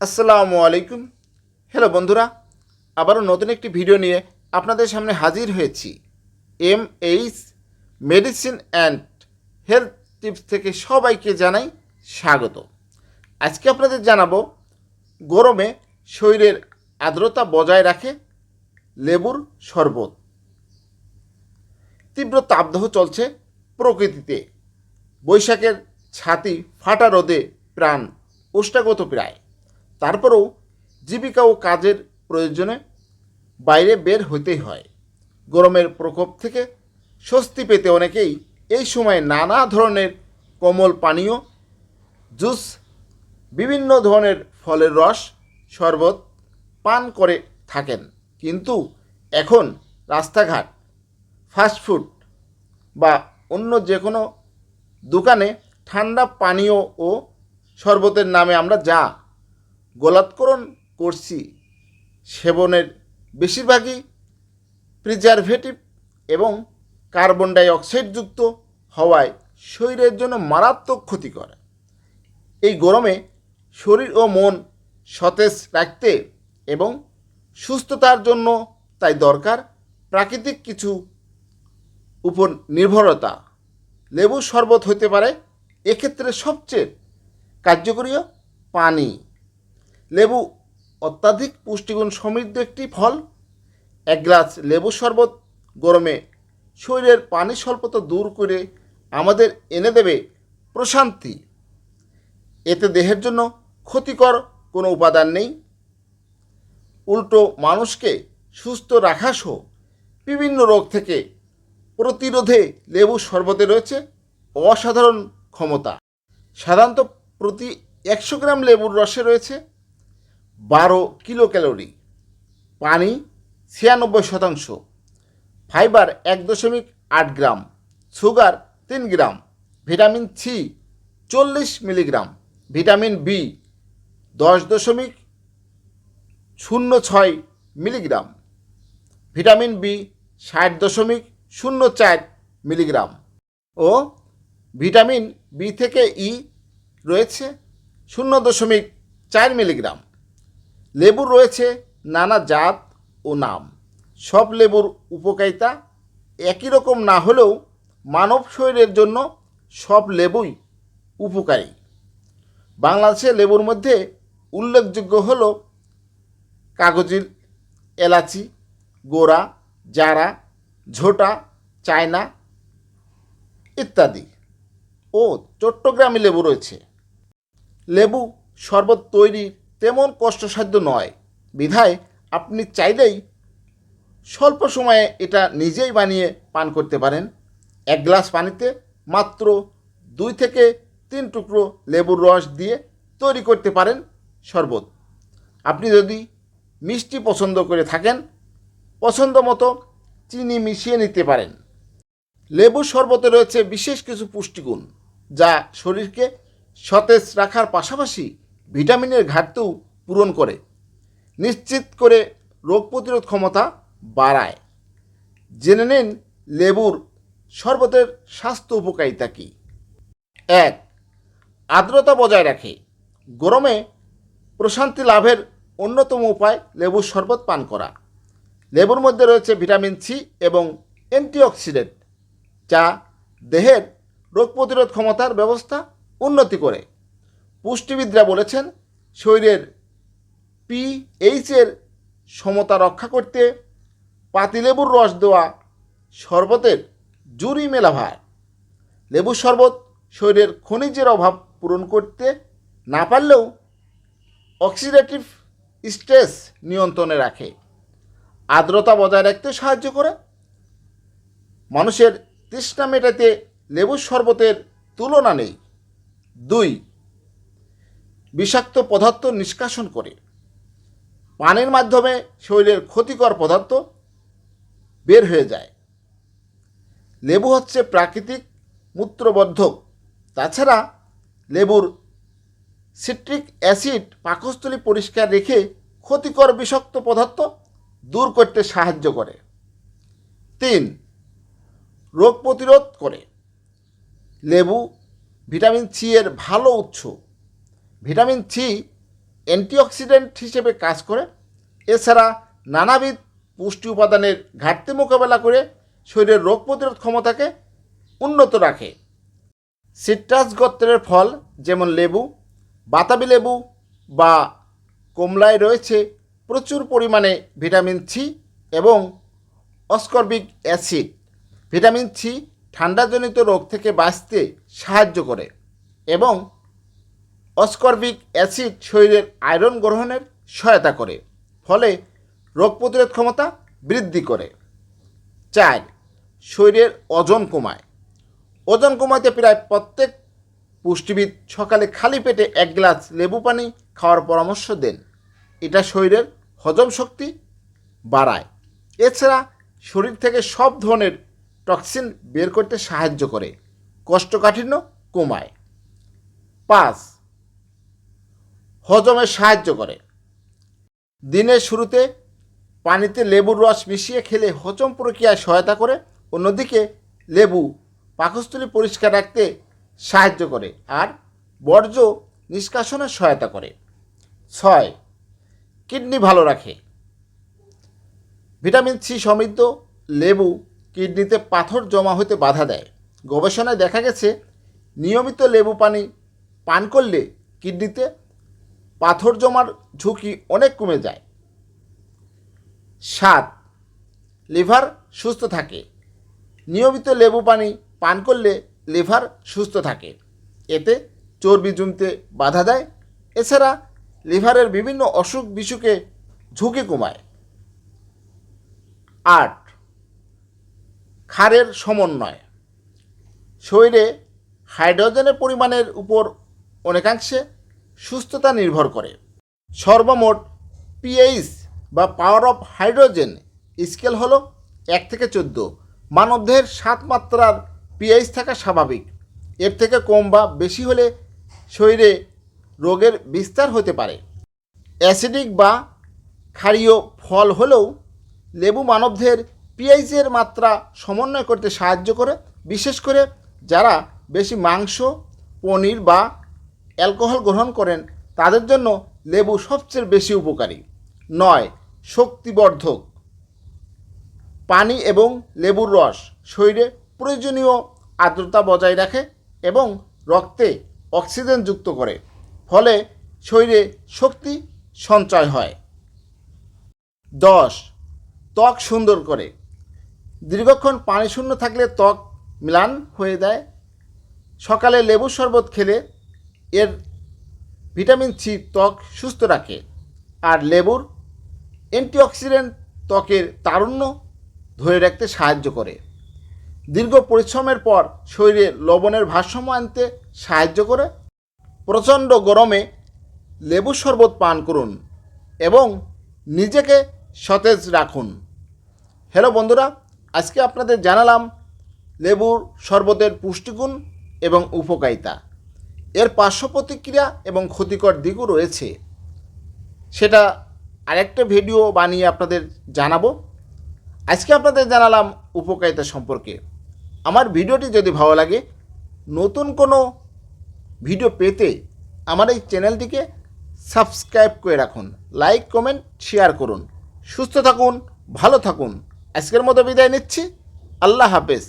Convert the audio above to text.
আসসালামু আলাইকুম। হ্যালো বন্ধুরা, আবারও নতুন একটি ভিডিও নিয়ে আপনাদের সামনে হাজির হয়েছি। M H medicine and health tips থেকে সবাইকে জানাই স্বাগত। আজকে আপনাদের জানাব, গরমে শরীরের আর্দ্রতা বজায় রাখে লেবুর শরবত। তীব্র তাপদাহ চলছে প্রকৃতিতে। বৈশাখের ছাতি ফাটা রোদে প্রাণ ওষ্ঠাগত প্রায়। তারপরেও জীবিকা ও কাজের প্রয়োজনে বাইরে বের হইতেই হয়। গরমের প্রকোপ থেকে স্বস্তি পেতে অনেকেই এই সময় নানা ধরনের কোমল পানীয়, জুস, বিভিন্ন ধরনের ফলের রস, শরবত পান করে থাকেন। কিন্তু এখন রাস্তাঘাট ফাস্টফুড বা অন্য যে কোনো দোকানে ঠান্ডা পানীয় ও শরবতের নামে আমরা যা গোলাৎকরণ করছি সেবনের বেশিরভাগই প্রিজারভেটিভ এবং কার্বন ডাই অক্সাইডযুক্ত হওয়ায় শরীরের জন্য মারাত্মক ক্ষতিকর এই গরমে শরীর ও মন সতেজ রাখতে এবং সুস্থতার জন্য তাই দরকার প্রাকৃতিক কিছু উপর নির্ভরতা লেবু শরবত হতে পারে এক্ষেত্রে সবচেয়ে কার্যকরীয় পানি। লেবু অত্যাধিক পুষ্টিগুণ সমৃদ্ধ একটি ফল। এক গ্লাস লেবু শরবত গরমে শরীরের পানি স্বল্পতা দূর করে আমাদের এনে দেবে প্রশান্তি। এতে দেহের জন্য ক্ষতিকর কোনো উপাদান নেই। উল্টো মানুষকে সুস্থ রাখা সহ বিভিন্ন রোগ থেকে প্রতিরোধে লেবু শরবতে রয়েছে অসাধারণ ক্ষমতা। সাধারণত প্রতি একশো গ্রাম লেবুর রসে রয়েছে বারো কিলো ক্যালোরি পানি ছিয়ানব্বই শতাংশ। ফাইবার এক দশমিক আট গ্রাম। সুগার তিন গ্রাম। ভিটামিন সি চল্লিশ মিলিগ্রাম। ভিটামিন বি দশ দশমিক শূন্য ছয় মিলিগ্রাম। ভিটামিন বি ষাট দশমিক শূন্য চার মিলিগ্রাম। ও ভিটামিন বি থেকে ই রয়েছে শূন্য দশমিক চার মিলিগ্রাম। লেবুর রয়েছে নানা জাত ও নাম। সব লেবুর উপকারিতা একই রকম না হলেও মানব শরীরের জন্য সব লেবুই উপকারী। বাংলাদেশে লেবুর মধ্যে উল্লেখযোগ্য হল কাগজির এলাচি, গোড়া, জারা, ঝোটা, চায়না ইত্যাদি ও চট্টগ্রামী লেবু রয়েছে। লেবু শরবত তৈরি তেমন কষ্টসাধ্য নয়। বিধায় আপনি চাইলেই স্বল্প সময়ে এটা নিজেই বানিয়ে পান করতে পারেন। এক গ্লাস পানিতে মাত্র দুই থেকে তিন টুকরো লেবুর রস দিয়ে তৈরি করতে পারেন শরবত। আপনি যদি মিষ্টি পছন্দ করে থাকেন, পছন্দ মতো চিনি মিশিয়ে নিতে পারেন। লেবু শরবতে রয়েছে বিশেষ কিছু পুষ্টিগুণ যা শরীরকে সতেজ রাখার পাশাপাশি ভিটামিনের ঘাটতিও পূরণ করে, নিশ্চিত করে রোগ প্রতিরোধ ক্ষমতা বাড়ায়। জেনে নিন লেবুর শরবতের স্বাস্থ্য উপকারিতা কী। এক, আর্দ্রতা বজায় রাখে। গরমে প্রশান্তি লাভের অন্যতম উপায় লেবুর শরবত পান করা। লেবুর মধ্যে রয়েছে ভিটামিন সি এবং অ্যান্টিঅক্সিডেন্ট, যা দেহের রোগ প্রতিরোধ ক্ষমতার ব্যবস্থা উন্নতি করে। পুষ্টিবিদরা বলেছেন, শরীরের পিএইচের সমতা রক্ষা করতে পাতিলেবুর রস দেওয়া শরবতের জুরি মেলা ভার। লেবুর শরবত শরীরের খনিজের অভাব পূরণ করতে না পারলেও অক্সিডেটিভ স্ট্রেস নিয়ন্ত্রণে রাখে। আর্দ্রতা বজায় রাখতে সাহায্য করে। মানুষের তৃষ্ণা মেটাতে লেবুর শরবতের তুলনা নেই। দুই বিষাক্ত পদার্থ নিষ্কাশন করে। পানির মাধ্যমে শরীরের ক্ষতিকর পদার্থ বের হয়ে যায়। লেবু হচ্ছে প্রাকৃতিক মূত্রবর্ধক। তাছাড়া লেবুর সিট্রিক অ্যাসিড পাকস্থলী পরিষ্কার রেখে ক্ষতিকর বিষাক্ত পদার্থ দূর করতে সাহায্য করে। তিন, রোগ প্রতিরোধ করে। লেবু ভিটামিন সি এর ভালো উৎস। ভিটামিন সি অ্যান্টিঅক্সিডেন্ট হিসেবে কাজ করে। এছাড়া নানাবিধ পুষ্টি উপাদানের ঘাটতি মোকাবেলা করে শরীরের রোগ প্রতিরোধ ক্ষমতাকে উন্নত রাখে। সিট্রাস গোত্রের ফল যেমন লেবু, বাতাবি লেবু বা কমলায় রয়েছে প্রচুর পরিমাণে ভিটামিন সি এবং অস্কর্বিক অ্যাসিড। ভিটামিন সি ঠান্ডাজনিত রোগ থেকে বাঁচতে সাহায্য করে এবং অস্কর্বিক অ্যাসিড শরীরের আয়রন গ্রহণের সহায়তা করে, ফলে রোগ প্রতিরোধ ক্ষমতা বৃদ্ধি করে। চার, শরীরের ওজন কমায়। ওজন কমাতে প্রায় প্রত্যেক পুষ্টিবিদ সকালে খালি পেটে এক গ্লাস লেবু পানি খাওয়ার পরামর্শ দেন। এটা শরীরের হজম শক্তি বাড়ায়। এছাড়া শরীর থেকে সব ধরনের টক্সিন বের করতে সাহায্য করে কষ্টকাঠিন্য কমায়। পাঁচ হজমে সাহায্য করে। দিনের শুরুতে পানিতে লেবুর রস মিশিয়ে খেলে হজম প্রক্রিয়ায় সহায়তা করে, অন্যদিকে লেবু পাকস্থলী পরিষ্কার রাখতে সাহায্য করে আর বর্জ্য নিষ্কাশনে সহায়তা করে। ছয়, কিডনি ভালো রাখে। ভিটামিন সি সমৃদ্ধ লেবু কিডনিতে পাথর জমা হতে বাধা দেয়। গবেষণায় দেখা গেছে, নিয়মিত লেবু পানি পান করলে কিডনিতে পাথর জমার ঝুঁকি অনেক কমে যায়। সাত, লিভার সুস্থ থাকে। নিয়মিত লেবু পানি পান করলে লিভার সুস্থ থাকে। এতে চর্বি জমতে বাধা দেয়। এছাড়া লিভারের বিভিন্ন অসুখ বিসুখে ঝুঁকি কমায়। আট, ক্ষারের সমন্বয়। শরীরে হাইড্রোজেনের পরিমাণের উপর অনেকাংশে সুস্থতা নির্ভর করে। সর্বমোট পিএইচ বা পাওয়ার অফ হাইড্রোজেন স্কেল হলো এক থেকে চোদ্দ। মানবদেহের সাত মাত্রার পিএইচ থাকা স্বাভাবিক। এর থেকে কম বা বেশি হলে শরীরে রোগের বিস্তার হতে পারে। অ্যাসিডিক বা ক্ষারীয় ফল হলেও লেবু মানবদের পিএইচের মাত্রা সমন্বয় করতে সাহায্য করে। বিশেষ করে যারা বেশি মাংস, পনির বা অ্যালকোহল গ্রহণ করেন, তাদের জন্য লেবু সবচেয়ে বেশি উপকারী। নয়, শক্তিবর্ধক। পানি এবং লেবুর রস শরীরে প্রয়োজনীয় আর্দ্রতা বজায় রাখে এবং রক্তে অক্সিজেন যুক্ত করে, ফলে শরীরে শক্তি সঞ্চয় হয়। দশ, ত্বক সুন্দর করে। দীর্ঘক্ষণ পানি শূন্য থাকলে ত্বক ম্লান হয়ে যায়। সকালে লেবুর শরবত খেলে এর ভিটামিন সি ত্বক সুস্থ রাখে আর লেবুর অ্যান্টিঅক্সিডেন্ট ত্বকের তারুণ্য ধরে রাখতে সাহায্য করে। দীর্ঘ পরিশ্রমের পর শরীরে লবণের ভারসাম্য আনতে সাহায্য করে। প্রচণ্ড গরমে লেবু শরবত পান করুন এবং নিজেকে সতেজ রাখুন। হ্যালো বন্ধুরা, আজকে আপনাদের জানালাম লেবুর শরবতের পুষ্টিগুণ এবং উপকারিতা। এর পার্শ্ব প্রতিক্রিয়া এবং ক্ষতিকর দিকও রয়েছে। সেটা আরেকটা ভিডিও বানিয়ে আপনাদের জানাব। আজকে আপনাদের জানালাম উপকারিতা সম্পর্কে। আমার ভিডিওটি যদি ভালো লাগে, নতুন কোনো ভিডিও পেতে আমার এই চ্যানেলটিকে সাবস্ক্রাইব করে রাখুন, লাইক, কমেন্ট, শেয়ার করুন। সুস্থ থাকুন, ভালো থাকুন। আজকের মতো বিদায় নিচ্ছি। আল্লাহ হাফেজ।